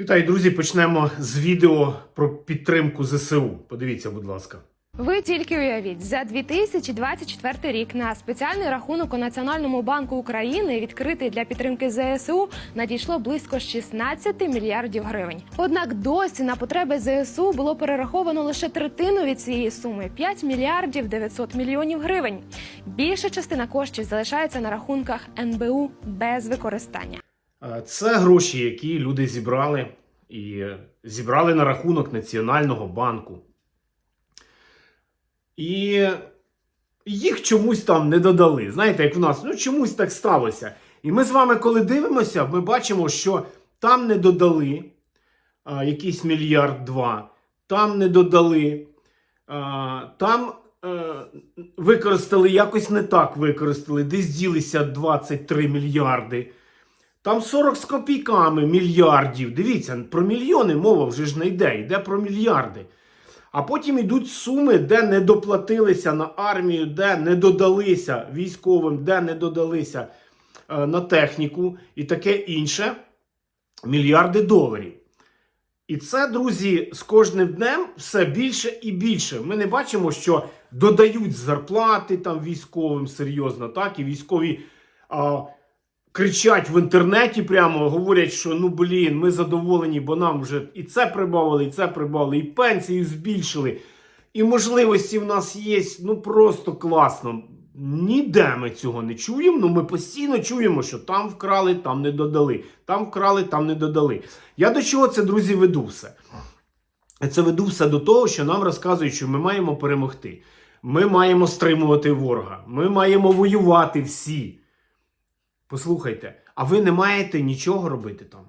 Вітаю, друзі! Почнемо з відео про підтримку ЗСУ. Подивіться, будь ласка. Ви тільки уявіть, за 2024 рік на спеціальний рахунок у Національному банку України, відкритий для підтримки ЗСУ, надійшло близько 16 мільярдів гривень. Однак досі на потреби ЗСУ було перераховано лише третину від цієї суми 5 мільярдів 900 мільйонів гривень. Більша частина коштів залишається на рахунках НБУ без використання. Е, Це гроші, які люди зібрали і зібрали на рахунок Національного банку. І їх чомусь там не додали. Знаєте, як в нас, ну чомусь так сталося. І ми з вами, коли дивимося, ми бачимо, що там не додали а, якийсь мільярд два, там не додали, а, там е, використали якось не так використали, десь ділися 23 мільярди. Там 40 з копійками мільярдів. Дивіться, про мільйони мова вже ж не йде, йде про мільярди. А потім йдуть суми, де не доплатилися на армію, де не додалися військовим, де не додалися е, на техніку і таке інше. Мільярди доларів. І це, друзі, з кожним днем все більше і більше. Ми не бачимо, що додають зарплати там військовим серйозно, так, і військові а, кричать в інтернеті прямо, говорять, що ну блін, ми задоволені, бо нам вже і це прибавили, і це прибавили, і пенсії збільшили. І можливості в нас є ну просто класно. Ніде ми цього не чуємо. Ну ми постійно чуємо, що там вкрали, там не додали. Там вкрали, там не додали. Я до чого це, друзі, веду все? Це веду все до того, що нам розказують, що ми маємо перемогти. Ми маємо стримувати ворога. Ми маємо воювати всі. Послухайте, а ви не маєте нічого робити там.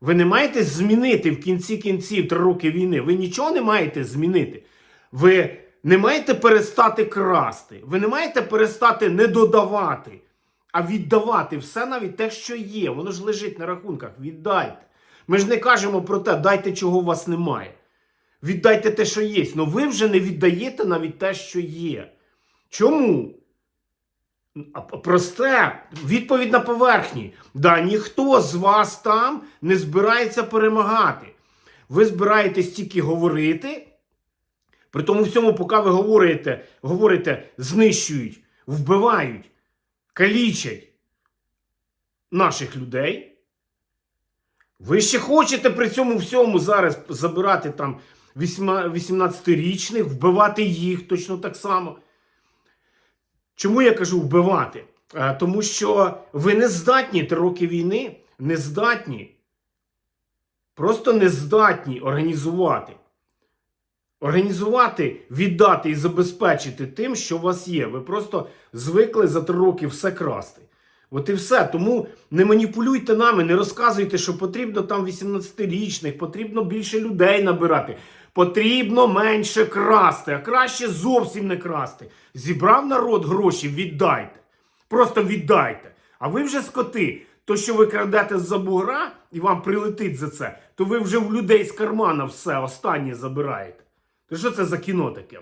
Ви не маєте змінити в кінці кінців три роки війни. Ви нічого не маєте змінити. Ви не маєте перестати красти. Ви не маєте перестати не додавати, а віддавати все навіть те, що є. Воно ж лежить на рахунках. Віддайте. Ми ж не кажемо про те, дайте, чого у вас немає. Віддайте те, що є. Ну ви вже не віддаєте навіть те, що є. Чому? Просте, відповідь на поверхні. Да, ніхто з вас там не збирається перемагати. Ви збираєтесь тільки говорити. При тому всьому, поки ви говорите, говорите, знищують, вбивають, калічать наших людей. Ви ще хочете при цьому всьому зараз забирати там 18-річних, вбивати їх точно так само. Чому я кажу вбивати? Е, Тому що ви не здатні три роки війни, не здатні, просто не здатні організувати. Організувати, віддати і забезпечити тим, що у вас є. Ви просто звикли за три роки все красти. От і все. Тому не маніпулюйте нами, не розказуйте, що потрібно там 18-річних, потрібно більше людей набирати. Потрібно менше красти, а краще зовсім не красти. Зібрав народ гроші, віддайте. Просто віддайте. А ви вже скоти. То, що ви крадете з-за бугра і вам прилетить за це, то ви вже в людей з кармана все останнє забираєте. То що це за кіно таке?